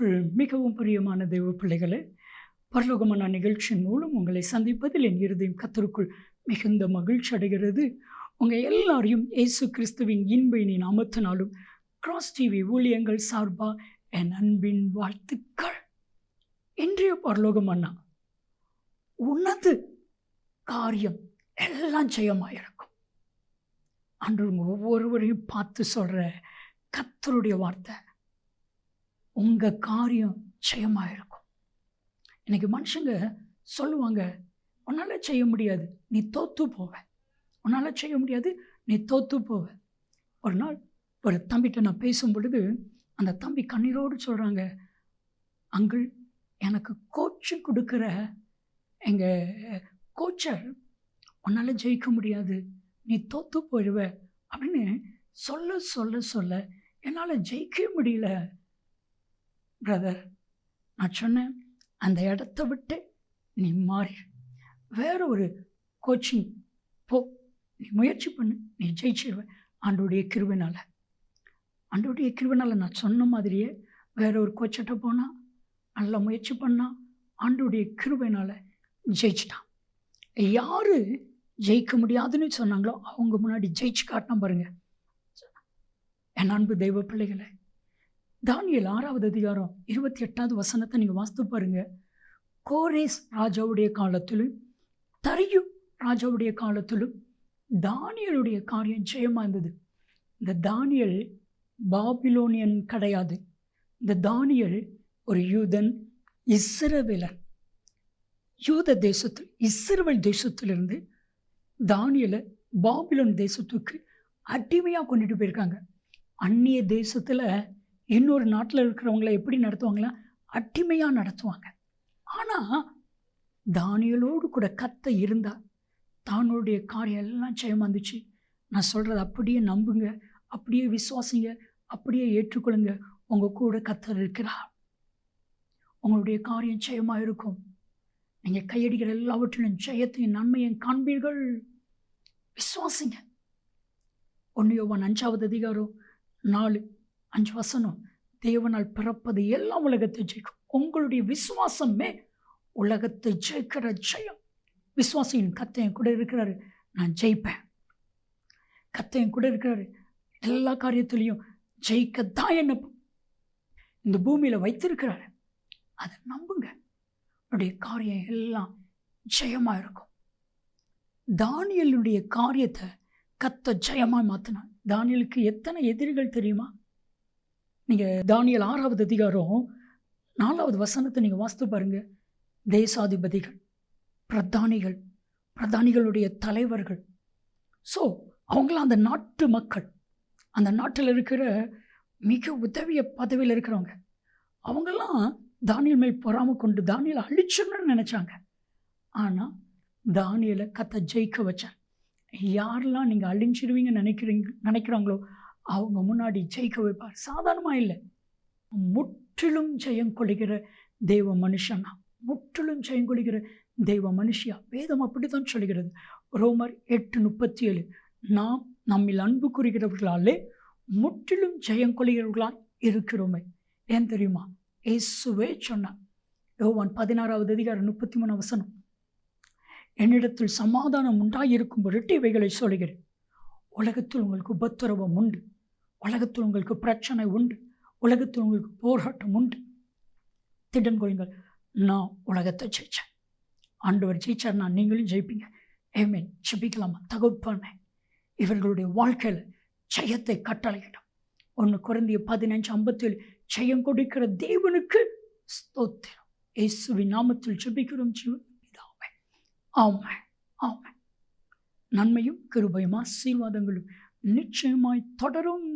கர்த்தருக்குள் மிகவும் பிரியமான தெய்வ பிள்ளைகளே பரலோகமான நிகழ்ச்சியின் மூலம் உங்களை சந்திப்பதில் என் இருதயம் கர்த்தருக்குள் மிகுந்த மகிழ்ச்சி அடைகிறது. உங்கள் எல்லாரையும் இயேசு கிறிஸ்துவின் இன்பையினை அமர்த்தினாலும் கிராஸ் டிவி ஊழியங்கள் சார்பா என் அன்பின் வாழ்த்துக்கள். இன்றைய பரலோகம் அண்ணா உனது காரியம் எல்லாம் ஜெயமாயிருக்கும். அன்று ஒவ்வொருவரையும் பார்த்து சொல்கிற கத்தருடைய வார்த்தை உங்கள் காரியம் ஜெயமாயிருக்கும். இன்னைக்கு மனுஷங்க சொல்லுவாங்க உன்னால் செய்ய முடியாது நீ தோத்து போவ. உன்னால் செய்ய முடியாது நீ தோத்து போவ. ஒரு நாள் ஒரு தம்பிகிட்ட நான் பேசும் பொழுது அந்த தம்பி கண்ணீரோடு சொல்கிறாங்க அங்கிள் எனக்கு கோச்சு கொடுக்குற எங்கள் கோச்சர் உன்னால் ஜெயிக்க முடியாது நீ தோத்து போயிடுவ. அப்படின்னு சொல்ல சொல்ல சொல்ல என்னால் ஜெயிக்கவே முடியல. பிரதர் நான் சொன்னேன் அந்த இடத்த விட்டு நீ மாறி வேற ஒரு கோச்சிங் போ. நீ முயற்சி பண்ணு நீ ஜெயிச்சிருவ. ஆண்டோடைய கிருவினால் ஆண்டோடைய கிருவினால் நான் சொன்ன மாதிரியே வேற ஒரு கோச்சட்ட போனால் நல்லா முயற்சி பண்ணால் ஆண்டோடைய கிருவினால் ஜெயிச்சிட்டான். யார் ஜெயிக்க முடியாதுன்னு சொன்னாங்களோ அவங்க முன்னாடி ஜெயிச்சு காட்டினா பாருங்க. என் அன்பு தெய்வ பிள்ளைகளை தானியல் ஆறாவது அதிகாரம் இருபத்தி எட்டாவது வசனத்தை நீங்கள் வாசித்து பாருங்க. கோரேஸ் ராஜாவுடைய காலத்திலும் தரியு ராஜாவுடைய காலத்திலும் தானியலுடைய காரியம் ஜெயமாக இருந்தது. இந்த தானியல் பாபிலோனியன் கிடையாது. இந்த தானியல் ஒரு யூதன் இஸ்ரவேலன் யூத தேசத்தில் இஸ்ரவேல் தேசத்திலிருந்து தானியலை பாபிலோன் தேசத்துக்கு அடிமையாக கொண்டுட்டு போயிருக்காங்க. அந்நிய தேசத்தில் இன்னொரு நாட்டில் இருக்கிறவங்கள எப்படி நடத்துவாங்களா? அடிமையாக நடத்துவாங்க. ஆனால் தானியலோடு கூட கத்த இருந்தால் தானுடைய காரியம் எல்லாம் ஜெயமாக இருந்துச்சு நான் சொல்கிறத அப்படியே நம்புங்க அப்படியே விசுவாசிங்க அப்படியே ஏற்றுக்கொள்ளுங்க. உங்கள் கூட கத்தர் இருக்கிறார். உங்களுடைய காரியம் ஜெயமாக இருக்கும். நீங்கள் கையடிக்கிற எல்லாவற்றிலும் ஜெயத்தையும் நன்மையும் காண்பீர்கள். விசுவாசிங்க. ஒன்னியோவான் அஞ்சாவது அதிகாரம் நாலு. அஞ்சு வசனம் தேவனால் பிறப்பது எல்லாம் உலகத்தை ஜெயிக்கும். உங்களுடைய விசுவாசமே உலகத்தை ஜெயிக்கிற ஜெயம். விசுவாசியின் கத்தையும் கூட இருக்கிறாரு நான் ஜெயிப்பேன். கத்தையும் கூட இருக்கிறாரு எல்லா காரியத்திலையும் ஜெயிக்க தான் என்ன இந்த பூமியில் வைத்திருக்கிறாரு. அதை நம்புங்க. உன்னுடைய காரியம் எல்லாம் ஜெயமாக இருக்கும். தானியலுடைய காரியத்தை கத்த ஜெயமாக மாற்றினான் தானியலுக்கு எத்தனை எதிரிகள் தெரியுமா? நீங்கள் தானியல் ஆறாவது அதிகாரம் நாலாவது வசனத்தை நீங்கள் வாசித்து பாருங்கள் தேசாதிபதிகள் பிரதானிகள் பிரதானிகளுடைய தலைவர்கள். ஸோ அவங்களாம் அந்த நாட்டு மக்கள். அந்த நாட்டில் இருக்கிற மிக உதவிய பதவியில் இருக்கிறவங்க. அவங்கெல்லாம் தானியல் மேல் பொறாமல் கொண்டு தானியலை அழிச்சிடணும்னு நினச்சாங்க. ஆனால் தானியலை கத்தை ஜெயிக்க வச்சார். யாரெல்லாம் நீங்கள் அழிஞ்சிடுவீங்கன்னு நினைக்கிறீங்க நினைக்கிறாங்களோ அவங்க முன்னாடி ஜெயிக்க வைப்பார். சாதாரணமாக இல்லை. முற்றிலும் ஜெயம் கொள்கிற தெய்வ மனுஷனா. முற்றிலும் ஜெயம் கொள்கிற தெய்வ மனுஷியா? வேதம் அப்படித்தான் சொல்கிறது ரோமர் எட்டு முப்பத்தி ஏழு நாம் நம்மில் அன்பு கூறுகிறவர்களாலே முற்றிலும் ஜெயம் கொள்கிறவர்களால் இருக்கிறோமே. ஏன் தெரியுமா? இயேசுவே சொன்னார். யோவான் பதினாறாவது அதிகாரம் முப்பத்தி மூணு வசனம். என்னிடத்தில் சமாதானம் உண்டாயிருக்கும் பொருட்டு இவைகளை சொல்கிறேன் உலகத்தில் உங்களுக்கு உபத்திரவம் உண்டு. உலகத்தில் உங்களுக்கு பிரச்சனை உண்டு. உலகத்தில் உங்களுக்கு போராட்டம் உண்டு. திடன் கொள்ளுங்கள் நான் உலகத்தை ஜெயித்தேன் ஆண்டவர் ஜெயிச்சார் நான் நீங்களும் ஜெயிப்பீங்க. ஏமேன் ஜெபிக்கலாமா? தகுப்பானே இவர்களுடைய வாழ்க்கையில் ஜெயத்தை கட்டளையிடும். ஒன்று குறைந்திய பதினஞ்சு ஐம்பத்தில் ஜெயம் கொடுக்கிற தேவனுக்கு ஸ்தோத்திரம். இயேசுவின் நாமத்தில் ஜெபிக்கிறோம் ஜீவன் ஆமாம் ஆமாம் நன்மையும் கிருபையும் ஆசீர்வாதங்களும் நிச்சயமாய் தொடரும்.